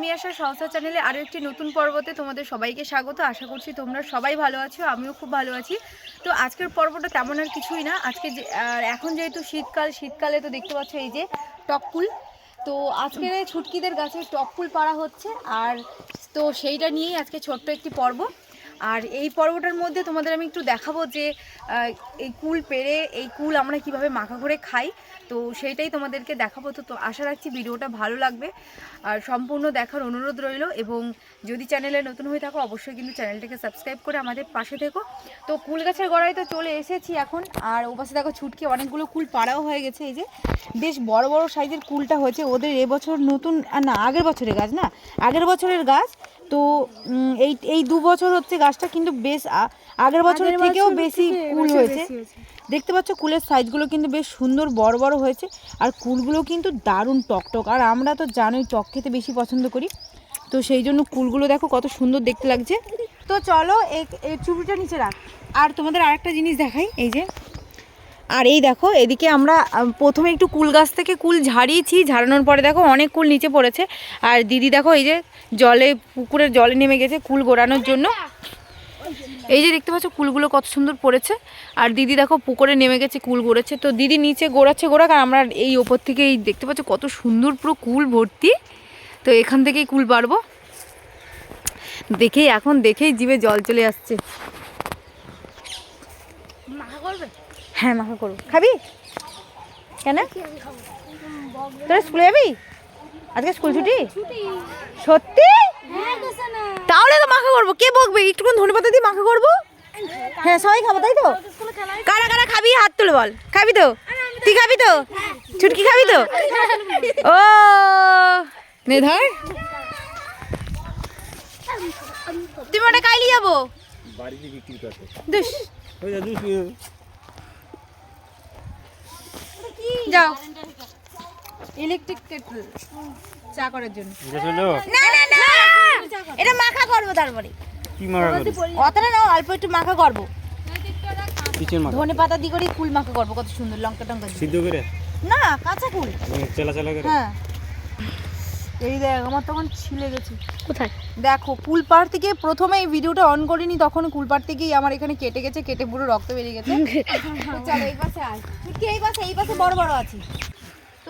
আমি আসার সংস্থা চ্যানেলে আরও একটি নতুন পর্বতে তোমাদের সবাইকে স্বাগত। আশা করছি তোমরা সবাই ভালো আছো আমিও খুব ভালো আছি। তো আজকের পর্বটা তেমন আর কিছুই না। আজকে যে আর এখন যেহেতু শীতকাল শীতকালে তো দেখতে পাচ্ছ এই যে টককুল তো আজকে ছুটকিদের গাছে টককুল পাড়া হচ্ছে। আর তো সেইটা নিয়েই আজকে ছোট্ট একটি পর্ব। আর এই পর্বটার মধ্যে তোমাদের আমি একটু দেখাবো যে এই কুল পেরে এই কুল আমরা কীভাবে মাখা করে খাই। তো সেইটাই তোমাদেরকে দেখাবো। তো তো আশা রাখছি ভিডিওটা ভালো লাগবে। আর সম্পূর্ণ দেখার অনুরোধ রইল এবং যদি চ্যানেলে নতুন হয়ে থাকো, অবশ্যই কিন্তু চ্যানেলটাকে সাবস্ক্রাইব করে আমাদের পাশে থেকো। তো কুল গাছের গোড়ায় তো চলে এসেছি এখন। আর ও পাশে দেখো ছুটকে, অনেকগুলো কুল পাড়াও হয়ে গেছে। এই যে বেশ বড় বড় সাইজের কুলটা হয়েছে। ওদের এবছর নতুন না, আগের বছরের গাছ না, আগের বছরের গাছ। তো এই এই দু বছর হচ্ছে গাছটা কিন্তু বেশ আগের বছরের থেকেও বেশি কুল হয়েছে। দেখতে পাচ্ছ কুলের সাইজগুলো কিন্তু বেশ সুন্দর বড় বড় হয়েছে। আর কুলগুলো কিন্তু দারুণ টকটক। আর আমরা তো জানোই টক খেতে বেশি পছন্দ করি। তো সেই জন্য কুলগুলো দেখো কত সুন্দর দেখতে লাগছে। তো চলো এই চুড়িটা নিচে রাখ। আর তোমাদের আরেকটা জিনিস দেখাই এই যে। আর এই দেখো এদিকে আমরা প্রথমে একটু কুল গাছ থেকে কুল ঝাড়িয়েছি। ঝাড়ানোর পরে দেখো অনেক কুল নিচে পড়েছে। আর দিদি দেখো এই যে জলে পুকুরের জলে নেমে গেছে কুল গোড়ানোর জন্য। এই যে দেখতে পাচ্ছ কুলগুলো কত সুন্দর পড়েছে। আর দিদি দেখো পুকুরে নেমে গেছে কুল গড়েছে। তো দিদি নিচে গোড়াচ্ছে গোড়াক আর আমরা এই ওপর থেকে এই দেখতে পাচ্ছ কত সুন্দর পুরো কুল ভর্তি। তো এখান থেকেই কুল পারব দেখেই এখন দেখেই জিভে জল চলে আসছে। হ্যাঁ মাখা করব। খাবি? কেন? তোরা স্কুলে যাবি? আজকে স্কুল ছুটি? সত্যি? তাহলে তো মাখা করব। কে বকবে? একটুক্ষণ ধনে পাতা দিয়ে মাখা করব? হ্যাঁ সবাই খাব, তাই তো? কারা কারা খাবি? হাত তুলে বল। খাবি তো? তুই খাবি তো? ছুটকি খাবি তো? ও নে ধর তুমি ওটা কাইলি যাব? যাও। ইলেকট্রিক কেটল চা করার জন্য। না না না! এটা মাখা করব তারপরে। কি মারা করে অতটা না অল্প একটু মাখা করব। কিচেন মারা ধনে পাতা দিয়ে করে ফুল মাখা করব কত সুন্দর লঙ্কা টঙ্কা সিদ্ধ করে? না কাঁচা ফুল চেলা চেলা করে? হ্যাঁ। এই দেখ আমার তখন ছিলে গেছে। কোথায়? দেখো কুলপাড় থেকে প্রথমে এই ভিডিওটা অন করিনি তখন কুলপাড় থেকেই আমার এখানে কেটে গেছে কেটে পুরো রক্ত বেরিয়ে গেছে। চলো এই পাশে আয়। ঠিক এই পাশে এই পাশে বড় বড় আছে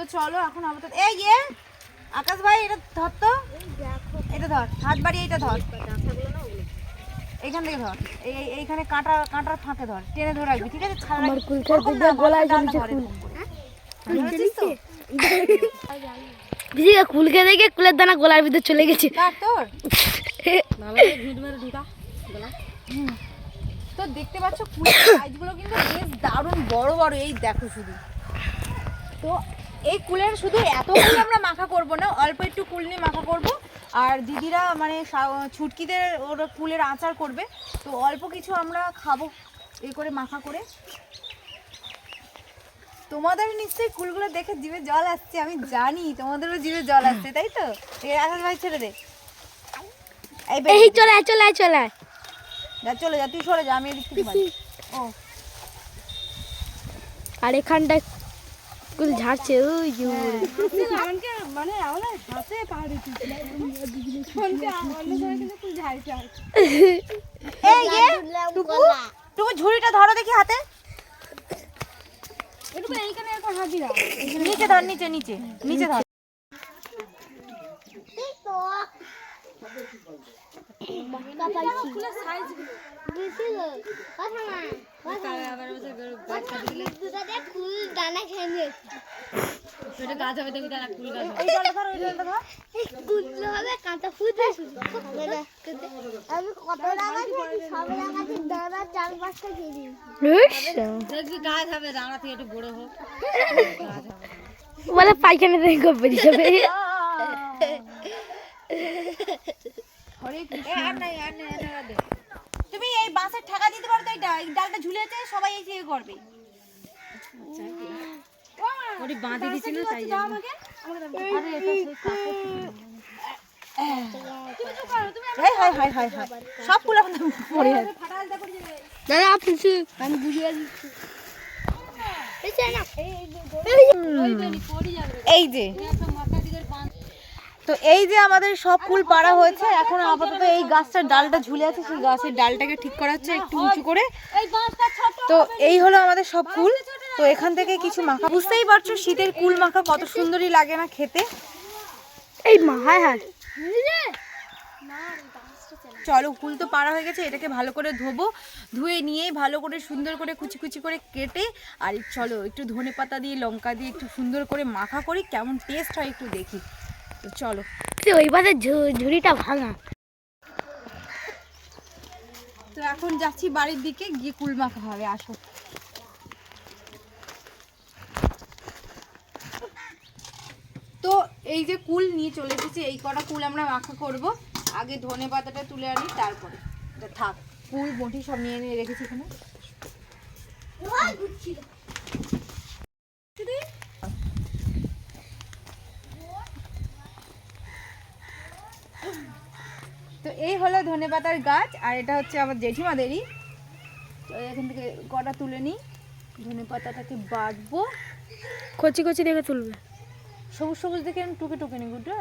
তো চলো এখন আমাদের এই ইয়ে আকাশ ভাই এটা ধর তো। এটা ধর হাত বাড়িয়ে এটা ধর। এইখান থেকে ধর এই এই- এইখানে কাঁটা কাঁটার ফাঁকে ধর টেনে ধরে রাখবি ঠিক আছে? আমার দিদা গলায় ঝুলছে কুল। এরকম করে। বুঝেছিস তো? দিদি কুলকে দেখে কুলের দানা গলার ভিতর চলে গেছে। কার তোর। তো দেখতে পাচ্ছ কুলের সাইজগুলো কিন্তু বেশ দারুণ বড় বড় এই দেখো শুধু। তো এই কুলের শুধু এত কুল আমরা মাখা করব না অল্প একটু কুল নিয়ে মাখা করব। আর দিদিরা মানে ছুটকিদের ওরা কুলের আচার করবে তো অল্প কিছু আমরা খাব এই করে মাখা করে। তোমাদের নিশ্চয়ই কুলগুলো দেখে জিভে জল আসছে আমি জানি তোমাদেরও জিভে জল আসছে তাই তো? এই আকাশ ভাই ছেড়ে দে। এই চলে চলে আয়, চলে আয়। যা চলে যা তুই সরে যা আমি এদিক থেকে ও। আর এখানটায় কুল ঝাড়ছে ওই যে উপরে। এই যে টুকু টুকু ঝুড়িটা ধরো দেখি হাতে। নিচে ধর নিচে নিচে নিচে ধর এই ডালটা ধর ওই ডালটা ধর আমি কত টাকা খেয়েছি সব লাগাচ্ছি দাদা চার পাঁচটা খেয়েছি বলে পায়খানা থেকে গপ্পে যাবে হরে কৃষ্ণ। এ, আর নাই, আর নাই, আর নাই, আর দে। তুমি এই বাসের ঠেকা দিতে পারো তো এই ডালটা ঝুলেছে সবাই এই করবে hi hi hi hi. Hi সব কুল এখন পড়ে যাবে দাদা আপনি আমি বুঝিয়ে দিচ্ছি। এই যে তো এই যে আমাদের সব ফুল পাড়া হয়েছে এখন আপাতত এই গাছটার ডালটা ঝুলে আছে সেই গাছের ডালটাকে ঠিক করা হচ্ছে একটু উঁচু করে। তো এই হলো আমাদের সব কুল তো এখান থেকে কিছু মাখা। বুঝতেই পারছ শীতের কুল মাখা কত সুন্দরই লাগে না খেতে। এই মা হায় হায়। চলো কুল তো পাড়া হয়ে গেছে এটাকে ভালো করে ধোবো ধুয়ে নিয়ে ভালো করে সুন্দর করে কুচি কুচি করে কেটে আর চলো একটু ধনে পাতা দিয়ে লঙ্কা দিয়ে একটু সুন্দর করে মাখা করি কেমন টেস্ট হয় একটু দেখি। তো চলো। ওইবারে ঝুড়িটা ভাঙা। তো এখন যাচ্ছি বাড়ির দিকে গিয়ে কুল মাখা হবে আসো। তো এই যে কুল নিয়ে চলে এসেছি, এই কটা কুল আমরা মাখা করব। আগে ধনে পাতাটা তুলে আনি, তারপরে। এটা থাক, কুল, বটি সব নিয়ে নিয়ে রেখেছি এখানে। তো এই হলো ধনে পাতার গাছ, আর এটা হচ্ছে আমার জেঠিমাদেরই। তো এখান থেকে কটা তুলে নিই। ধনে পাতাটাকে বাটবো কচি কচি দেখে তুলবে। সবুজ সবুজ দেখে আমি টুকে টুকে নিই গুড্ডু।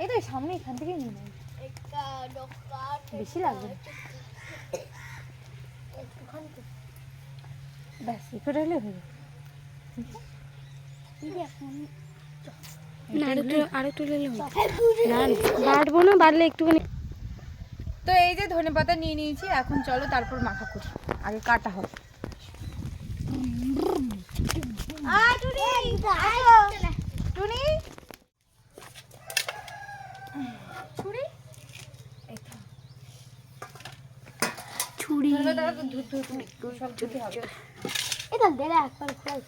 এই তো সামনে এখান থেকে নিয়ে নেই। বেশি লাগবে না। ব্যাস এখানে হলে হয়ে যাবে। না বাটবো না বাড়লে একটুখানি তো এই যে ধনে পাতা নিয়ে নিয়েছি এখন চলো তারপর মাখা করি আগে কাটা হবে টুনি ছুরি? সব ধুতে হবে। এটা দে রে একবার খাই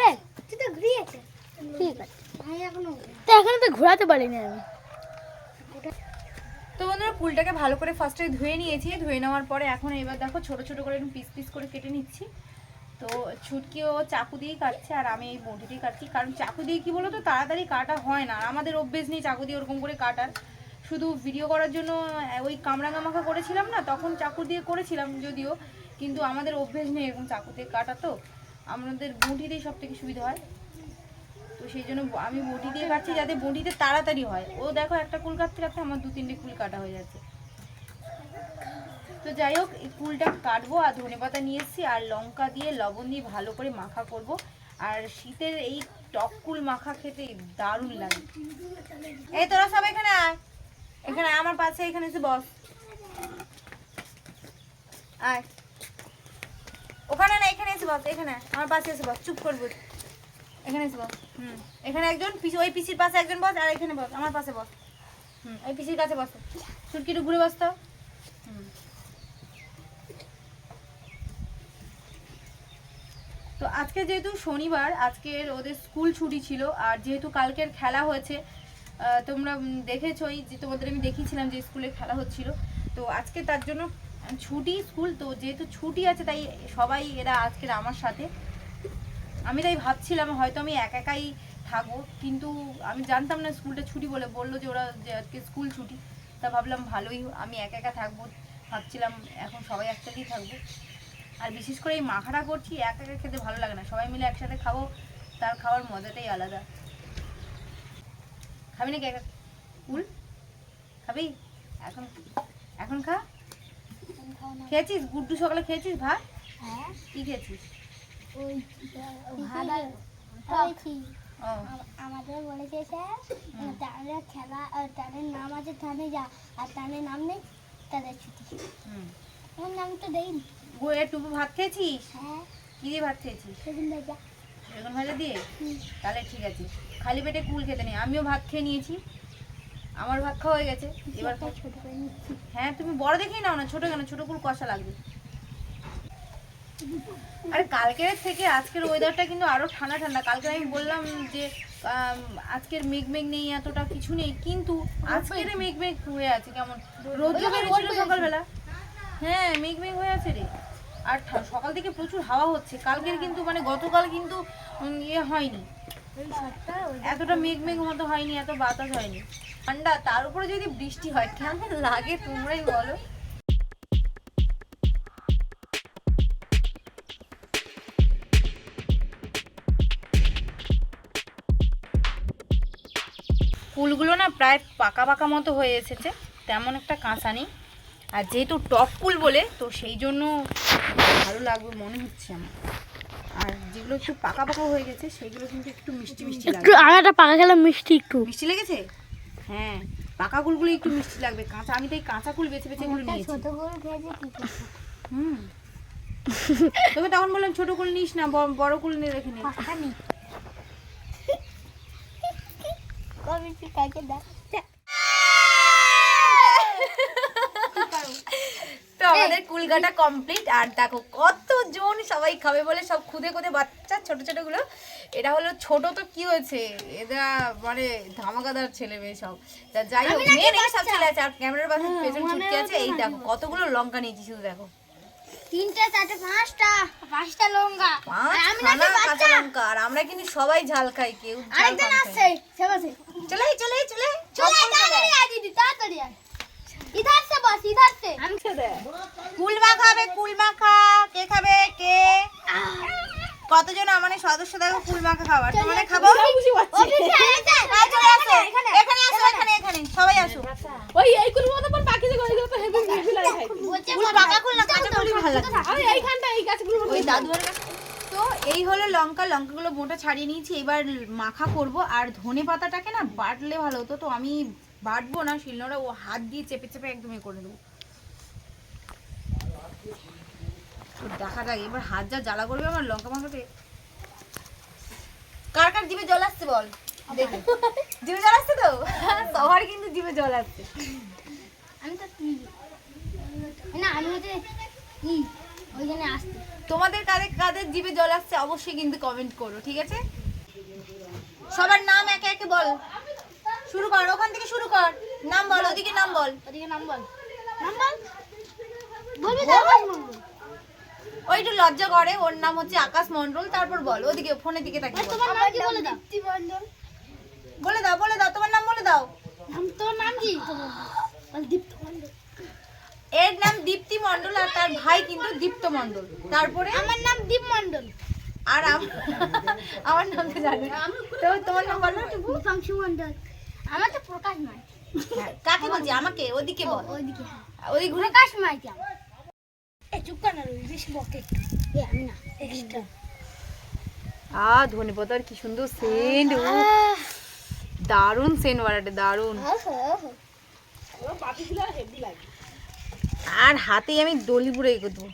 দে তুই তো ঘুরিয়েছে। ঠিক আছে। এখনও তো এখানে তো ঘোরাতে পারিনি আমি। তো বন্ধুরা কুলটাকে ভালো করে ফার্স্টে ধুয়ে নিয়েছি। ধুয়ে নেওয়ার পরে এখন এবার দেখো ছোট ছোট করে পিস পিস করে কেটে নিচ্ছি। তো ছুটকিও চাকু দিয়েই কাটছে আর আমি এই বটি দিয়ে কাটছি। কারণ চাকু দিয়ে কি বলো তো তাড়াতাড়ি কাটা হয় না। আর আমাদের অভ্যেস নেই চাকু দিয়ে ওরকম করে কাটার। শুধু ভিডিও করার জন্য ওই কামরাঙা মাখা করেছিলাম না, তখন চাকু দিয়ে করেছিলাম যদিও। কিন্তু আমাদের অভ্যেস নেই এরকম চাকু দিয়ে কাটা তো। আমাদের বটি দিয়ে সব থেকে সুবিধা হয়। তো সেই জন্য আমি বটি দিয়ে কাটছি যাতে বটিতে তাড়াতাড়ি হয়। ও দেখো একটা কুল কাটতে কাটতে আমার দু তিনটে কুল কাটা হয়ে যাচ্ছে। তো যাই হোক, এই কুলটা কাটবো আর ধনেপাতা নিয়ে এসেছি আর লঙ্কা দিয়ে লবণ দিয়ে ভালো করে মাখা করব। আর শীতের এই টক কুল মাখা খেতে দারুণ লাগে। এই তোরা সব এখানে আয়। এখানে আমার পাশে এখানে এসে বস। আয়। ওখানে না, এখানে এসে বস, এখানে আমার পাশে এসে বস, চুপ করব এখানে এসে বস। হুম। এখানে একজন পিসি ওই পিসির পাশে একজন বস আর এখানে বস আমার পাশে বস। হুম ওই পিসির কাছে বস। চুটকি একটু ঘুরে বস তো। তো আজকে যেহেতু শনিবার আজকের ওদের স্কুল ছুটি ছিল আর যেহেতু কালকের খেলা হয়েছে তোমরা দেখেছোই যে তোমাদের আমি দেখিয়েছিলাম যে স্কুলে খেলা হচ্ছিল। তো আজকে তার জন্য ছুটি স্কুল তো যেহেতু ছুটি আছে তাই সবাই এরা আজকের আমার সাথে। আমি তাই ভাবছিলাম হয়তো আমি একা একাই থাকব কিন্তু আমি জানতাম না স্কুলটা ছুটি বলে বলল যে ওরা যে আজকে স্কুল ছুটি। তা ভাবলাম ভালোই আমি একা একা থাকব ভাবছিলাম এখন সবাই একসাথেই থাকব। আর বিশেষ করে এই মাখাটা করছি একা একা খেতে ভালো লাগে না সবাই মিলে একসাথে খাব তার খাওয়ার মজাটাই আলাদা। খাবি নাকি একা? কুল খাবি? এখন এখন খা। খেয়েছিস? গুড্ডু সকালে খেয়েছিস ভাত? হ্যাঁ। কি খেয়েছিস? ওই আমাদের বলেছে স্যার তাদের খেলা তাদের নাম আছে থানে যা আর তাদের নাম নেই তাদের ছুটি হুম আমার নাম তো দেয়নি গুড়ের টুপু ভাত খেয়েছিস? হ্যাঁ। কি দিয়ে ভাত খেয়েছিস? সেদিন যা বেগুন ভাজা দিয়ে? তাহলে ঠিক আছে। খালি পেটে কুল খেতে নেই। আমিও ভাত খেয়ে নিয়েছি। আমার ভাত খাওয়া হয়ে গেছে। এবার হ্যাঁ তুমি বড় দেখেই নাও না। ছোট কেন? ছোট কুল কষা লাগবে। আরে কালকের থেকে আজকের ওয়েদারটা কিন্তু আরও ঠান্ডা ঠান্ডা। কালকে আমি বললাম যে আজকের মেঘ মেঘ নেই এতটা কিছু নেই কিন্তু আজকের মেঘ মেঘ হয়ে আছে কেমন? রোদ্র বেড়েছিল সকালবেলা। হ্যাঁ মেঘ মেঘ হয়ে আছে রে। আর সকাল থেকে প্রচুর হাওয়া হচ্ছে। কালকের কিন্তু মানে গতকাল কিন্তু ইয়ে হয়নি। এতটা মেঘ মেঘ মতো হয়নি এত বাতাস হয়নি। ঠান্ডা তার উপরে যদি বৃষ্টি হয় কেমন লাগে তোমরাই বলো। কুলগুলো না প্রায় পাকা পাকা মতো হয়ে এসেছে তেমন একটা কাঁচা নেই। আর যেহেতু টপ কুল বলে তো সেই জন্য ভালো লাগবে মনে হচ্ছে আমার। আর যেগুলো একটু পাকা পাকা হয়ে গেছে সেগুলো কিন্তু একটু মিষ্টি মিষ্টি একটু একটা পাকা খেলাম মিষ্টি একটু। মিষ্টি লেগেছে? হ্যাঁ পাকা কুলগুলো একটু মিষ্টি লাগবে। কাঁচা আমি তো এই কাঁচা কুল বেছে বেছে এগুলো নিয়েছি। ছোট করে খেয়েছে কি করছে হুম। তোকে তখন বললাম ছোট কুল নিস না বড় কুল নিয়ে রেখে নে। নি তুই কাকে দেখ তো আমাদের কুলগাটা কমপ্লিট আর দেখো কতজন সবাই খাবে বলে সব খুদে খুদে বাচ্চা ছোট ছোটগুলো এটা হলো ছোট তো কি হয়েছে? এরা মানে ধামাকাদার ছেলে মেয়ে সব। তা যাই হোক মেয়ে নেই সব ছেলে আছে আর ক্যামেরার পাশে পেছনে ছুটকে আছে এই দেখো কতগুলো লঙ্কা নিয়েছি শুধু দেখো। তিনটে চারটে পাঁচটা। পাঁচটা লঙ্কা। আমি নাকি কাঁচা লঙ্কা আর আমরা কিন্তু সবাই ঝাল খাই কেউ আরেকজন আসছে সেবাসে চলে চলে চলে চলে চলে তাড়াতাড়ি আয়। দিদি তাড়াতাড়ি আয়। ইধার সে বস ইধার সে। আমি কুল মাখা হবে কুল মাখা কে খাবে কে? কতজন আমার সদস্য দেখো কুল মাখা খাবার? তোমার খাব? এখানে আসো। এখানে। এখানে সবাই আসো। ওই এই কুল মতো পর পাখি দেখো এগুলো তো হেভি হেভি লাগে খাই কুল ভালো লাগে আমি এইখানটা এই গাছগুলো ওই দাদুয়ার কাছে তো এই হলো লঙ্কা লঙ্কাগুলো মোটা ছাড়িয়ে নিয়েছি। এবার মাখা করব। আর ধনে পাতাটাকে না বাটলে ভালো হতো। তো আমি বাটবো না শিলনোড়া ও হাত দিয়ে চেপে চেপে একদম এ করে দেবো দেখা যাক এবার হাত যা জ্বালা করবে আমার লঙ্কা মাখাতে। কার কার জিভে জল আসছে বল? দেখি। জিভে জল আসছে তো? সবার কিন্তু জিভে জল আসছে। আমি তো না আমি হচ্ছে তোমাদের কাদের কাদের জিভে জল আসছে অবশ্যই কিন্তু কমেন্ট করো ঠিক আছে? সবার নাম একে একে বল। শুরু কর ওখান থেকে শুরু কর। নাম বল ওদিকে নাম বল। ওদিকে নাম বল। নাম বল? বলবি তো। ওই একটু লজ্জা করে ওর নাম হচ্ছে আকাশ মন্ডল তারপর বল ওদিকে ফোনের দিকে তাকিয়ে তোমার নাম কি বলে দাও? বলে দাও বলে দাও তোমার নাম বলে দাও। নাম তোর নাম কি? বল দীপ্তি। এর নাম দীপ্তি মন্ডল আর তার ভাই কিন্তু দীপ্ত মন্ডল তারপরে? আমার নাম দীপ মন্ডল আর আম- আমার নাম তো জানি তো তোমার নাম বলো। দীপাংশু মন্ডল আমার তো প্রকাশ মাই হ্যাঁ, কাকে বলছি? আমাকে? ওদিকে বল। ওইদিকে ওদিকে ঘুরে প্রকাশ মাইতি আমার। এ চুপ কর না রবি বেশি বকে এ আমি না। এক্সট্রা। আ ধনে পাতার কি সুন্দর সেন্ট। দারুণ সেন্ট বাড়াটে দারুণ। পাখিগুলো হেভি লাগে। আর হাতেই আমি দলি পুরো এগো দেবো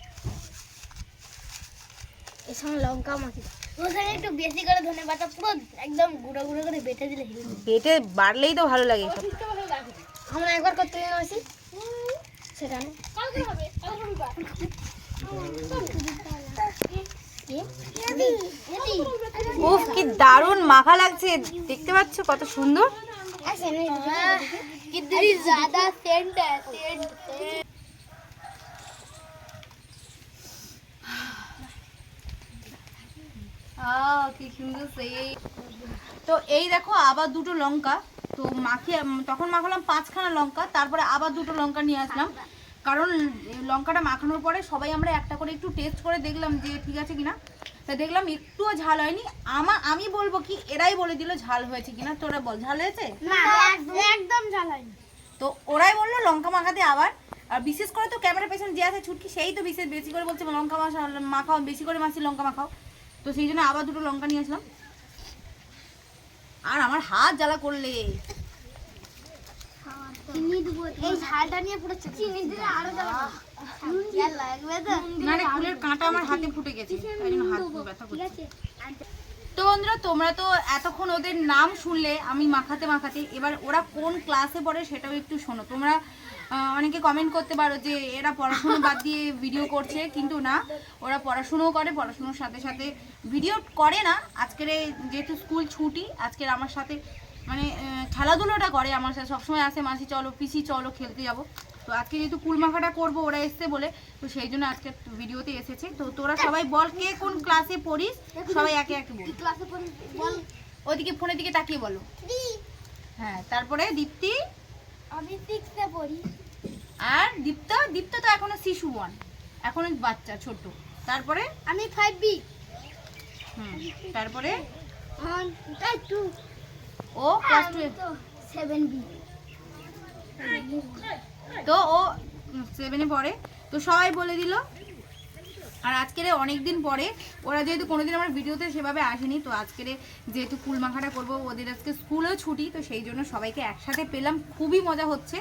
দারুণ লঙ্কা একটু বেশি করে ধনে একদম বাড়লেই তো ভালো লাগে আমরা একবার কি দারুণ মাখা লাগছে। দেখতে পাচ্ছ কত সুন্দর? কি সুন্দর সেই তো এই দেখো আবার দুটো লঙ্কা। তো মাখিয়ে তখন মাখালাম পাঁচখানা লঙ্কা তারপরে আবার দুটো লঙ্কা নিয়ে আসলাম। কারণ লঙ্কাটা মাখানোর পরে সবাই আমরা একটা করে একটু টেস্ট করে দেখলাম যে ঠিক আছে কিনা। তা দেখলাম একটুও ঝাল হয়নি। আমা আমি বলব কি এরাই বলে দিল ঝাল হয়েছে কিনা। তোরা বল ঝাল হয়েছে? না একদম জ্বালানি তো ওরাই বলল লঙ্কা মাখাতে আবার। আর বিশেষ করে তো ক্যামেরা পেছনে যে আছে ছুটকি সেই তো বিশেষ বেশি করে বলছে লঙ্কা মাখা মাখাও বেশি করে মাছি লঙ্কা মাখাও। তো সেই জন্য আবার দুটো লঙ্কা নিয়ে আসলাম। আর আমার হাত জ্বালা করলে। চিনি দেবো এই ঝালটা নিয়ে পুরো চিনি দিলে আরও জ্বালা লাগবে তো। ফুলের কাঁটা আমার হাতে ফুটে গেছে। তাই জন্য হাত ব্যথা করছে। তো বন্ধুরা তোমরা তো এতক্ষণ ওদের নাম শুনলে আমি মাখাতে মাখাতে এবার ওরা কোন ক্লাসে পড়ে সেটাও একটু শোনো। তোমরা অনেকে কমেন্ট করতে পারো যে এরা পড়াশুনো বাদ দিয়ে ভিডিও করছে কিন্তু না ওরা পড়াশুনোও করে পড়াশুনোর সাথে সাথে ভিডিও করে না। আজকের যেহেতু স্কুল ছুটি আজকের আমার সাথে মানে খেলাধুলোটা করে আমার সাথে সবসময় আসে মাসি চলো পিসি চলো খেলতে যাব। তো আজকে যেহেতু কুলমাখাটা করব ওরা এসছে বলে তো সেই জন্য আজকে ভিডিওতে এসেছে। তো তোরা সবাই বল কে কোন ক্লাসে পড়িস? সবাই একে একে বল। ওইদিকে ফোনের দিকে তাকিয়ে বলো। হ্যাঁ তারপরে দীপ্তি। আমি সিক্সে পড়ি। আর দীপ্ত দীপ্ত তো এখনও শিশু বন এখনও বাচ্চা ছোট। তারপরে? আমি ফাইভ বি হুম তারপরে? টু ও ক্লাস টু সেভেন বি তো ও সেভেনে পড়ে। তো সবাই বলে দিল আর আজকের অনেক দিন পরে ওরা যেহেতু কোনোদিন আমার ভিডিওতে সেভাবে আসেনি তো আজকের যেহেতু ফুল মাখাটা করব ওদের আজকে স্কুলেও ছুটি তো সেই জন্য সবাইকে একসাথে পেলাম। খুবই মজা হচ্ছে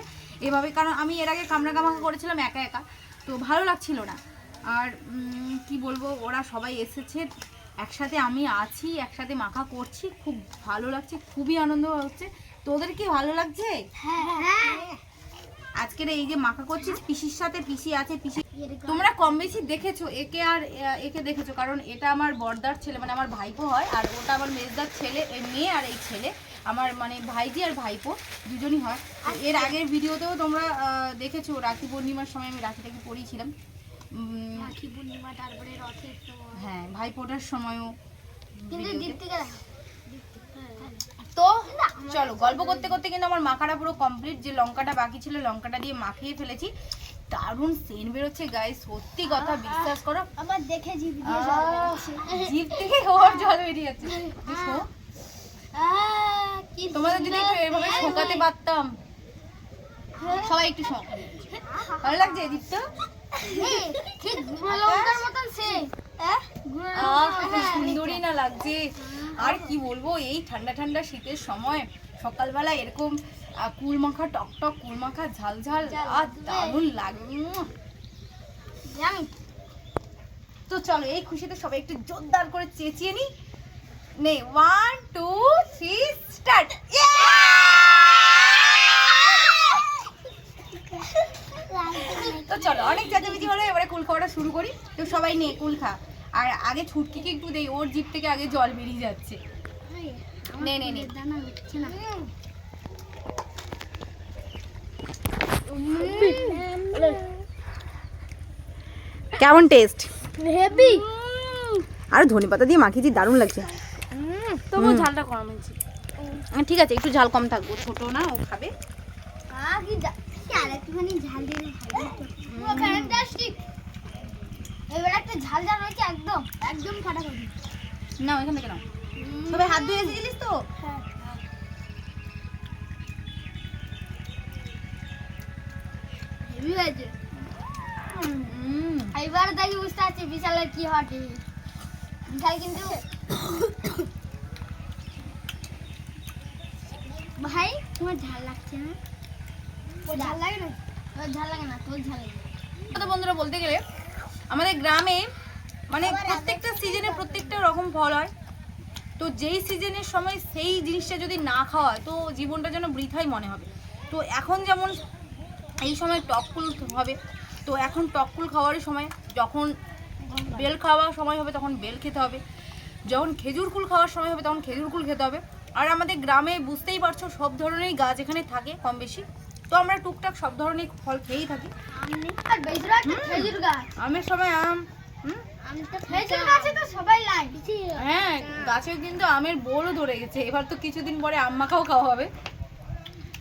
এভাবে কারণ আমি এর আগে কামড়া কামাকা করেছিলাম একা একা তো ভালো লাগছিল না। আর কি বলব ওরা সবাই এসেছে একসাথে আমি আছি একসাথে মাখা করছি খুব ভালো লাগছে খুবই আনন্দ হচ্ছে। তোদের কি ভালো লাগছে? হ্যাঁ। আজকের এই যে মাখা করছিস পিসির সাথে পিসি আছে পিসি তোমরা কম বেশি দেখেছ একে আর একে দেখেছ কারণ এটা আমার বর্দার ছেলে মানে আমার ভাইপো হয় আর ওটা আমার মেজদার ছেলে এই মেয়ে আর এই ছেলে আমার মানে ভাইজি আর ভাইপো দুজনই হয়। তো এর আগের ভিডিওতেও তোমরা দেখেছ রাখি পূর্ণিমার সময় আমি রাখিটাকে পরিয়েছিলাম। উম, রাখি পূর্ণিমা তারপরে রথের হ্যাঁ ভাইপোটার সময়ও তো চলো গল্প করতে করতে কিন্তু আমার মাখাটা পুরো কমপ্লিট যে লঙ্কাটা বাকি ছিল লঙ্কাটা দিয়ে মাখিয়ে ফেলেছি। দারুণ সেন্ট বেরোচ্ছে গায়ে সত্যি কথা বিশ্বাস করো। আবার দেখেছি ভিডিও আহ, জিভ থেকে ওর জল বেরিয়ে যাচ্ছে কি তোমাদের যদি একটু এভাবে শোকাতে পারতাম। সবাই একটু শো ভালো লাগছে দীপ্ত? ঠিক লঙ্কার মতন সে। গুঁড়ো আহ, কি সুন্দরই না লাগছে। আর কি বলব এই ঠান্ডা ঠান্ডা শীতের সময় সকালবেলা এরকম কুল মাখা টক টক কুল মাখা ঝাল ঝাল আর দারুণ লাগে তো চলো এই খুশিতে সবাই একটু জোরদার করে চেঁচিয়ে নি নে ওয়ান টু থ্রি স্টার্ট তো চলো অনেক চেঁচামেচি হলো এবারে কুল খাওয়াটা শুরু করি। তো সবাই নে কুল খা। আর আগে ছুটকিকে একটু দেই ওর জিপ থেকে আগে জল বেরিয়ে যাচ্ছে। নে নে নে। দানা উঠছে না। কেমন টেস্ট হেভি আর ধনে পাতা দিয়ে মাখিয়েছি দারুণ লাগছে। তবু ঝালটা কম হয়েছে। ঠিক আছে একটু ঝাল কম থাকব ছোট না ও খাবে। না এখান থেকে নাও। সবাই হাত ধুয়ে এসেছিলিস তো? হয়েছে। হুম। এবার দেখি বুঝতে পারছি বিশালের কি হটে বিশাল কিন্তু ভাই তোমার ঝাল লাগছে না? ঝাল লাগে না? ঝাল লাগে না তোর ঝাল লাগে। তো বন্ধুরা বলতে গেলে আমাদের গ্রামে মানে প্রত্যেকটা সিজনে প্রত্যেকটা রকম ফল হয়। তো যেই সিজনের সময় সেই জিনিসটা যদি না খাওয়া হয় তো জীবনটা যেন বৃথাই মনে হবে। তো এখন যেমন এই সময় টককুল হবে। তো এখন টককুল খাওয়ারই সময়। যখন বেল খাওয়ার সময় হবে, তখন বেল খেতে হবে। যখন খেজুর কুল খাওয়ার সময় হবে, তখন খেজুর কুল খেতে হবে। আর আমাদের গ্রামে বুঝতেই পারছ, সব ধরনেরই গাছ এখানে থাকে কম বেশি। তো আমরা টুকটাক সব ধরনের ফল খেয়েই থাকি। আমের সময় আম হ্যাঁ গাছে কিন্তু আমের বোলও ধরে গেছে। এবার তো কিছুদিন পরে আম মাখাও খাওয়া হবে।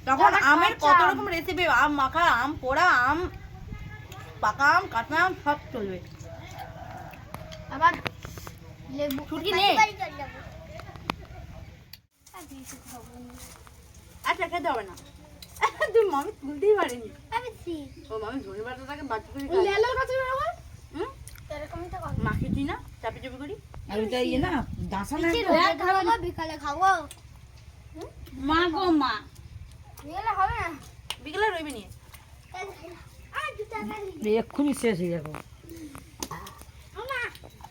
তখন আমের কত রকম রেসিপি আম মাখা আম পোড়া আম পাকা আম কাঁচা আম সব চলবে। আবার লেবু। ছুটকি নে। আচ্ছা খেতে হবে না। তুই মামি তুলতেই পারিনি। ও মামি করে হুম? মাখিয়ে দিই না চাপি চাপি করি। আর ইয়ে না দাঁসা না খাব বিকালে খাব। মা গো মা। বিকালে হবে না। বিকেলে রইবে নিয়ে। এক্ষুনি শেষ হয়ে যাব। না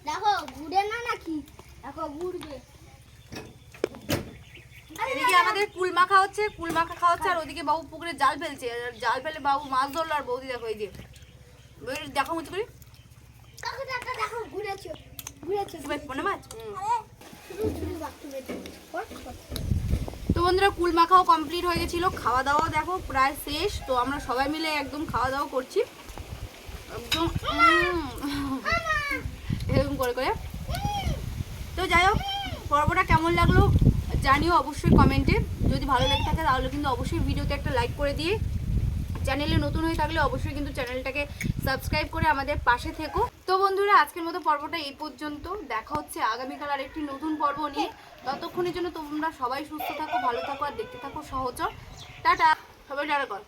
দেখো ঘুরে না নাকি? দেখো ঘুরবে এদিকে আমাদের কুল মাখা হচ্ছে কুল মাখা খাওয়া হচ্ছে আর ওদিকে বাবু পুকুরে জাল ফেলছে। জাল ফেলে বাবু মাছ ধরলো আর বৌদি দেখো এই যে ওই দেখো মুচ করি। কাকু দেখো ঘুরেছো ঘুরেছো। মাছ? বেঁচে তো বন্ধুরা, কুল মাখাও কমপ্লিট হয়ে গেছিল। খাওয়া দাওয়া দেখো প্রায় শেষ। তো আমরা সবাই মিলে একদম খাওয়া দাওয়া করছি। একদম এরকম করে করে। তো যাই হোক, পর্বটা কেমন লাগল জানিও অবশ্যই কমেন্টে যদি ভালো লেগে থাকে তাহলে কিন্তু অবশ্যই ভিডিওতে একটা লাইক করে দিয়ে চ্যানেলে নতুন হয়ে থাকলে অবশ্যই কিন্তু চ্যানেলটাকে সাবস্ক্রাইব করে আমাদের পাশে থেকো। তো বন্ধুরা, আজকের মতো পর্বটা এই পর্যন্ত। দেখা হচ্ছে আগামীকাল আর একটি নতুন পর্ব নিয়ে। ততক্ষণের জন্য তোমরা সবাই সুস্থ থাকো, ভালো থাকো আর দেখতে থাকো সহচর। টাটা! সবাই টাটা কর।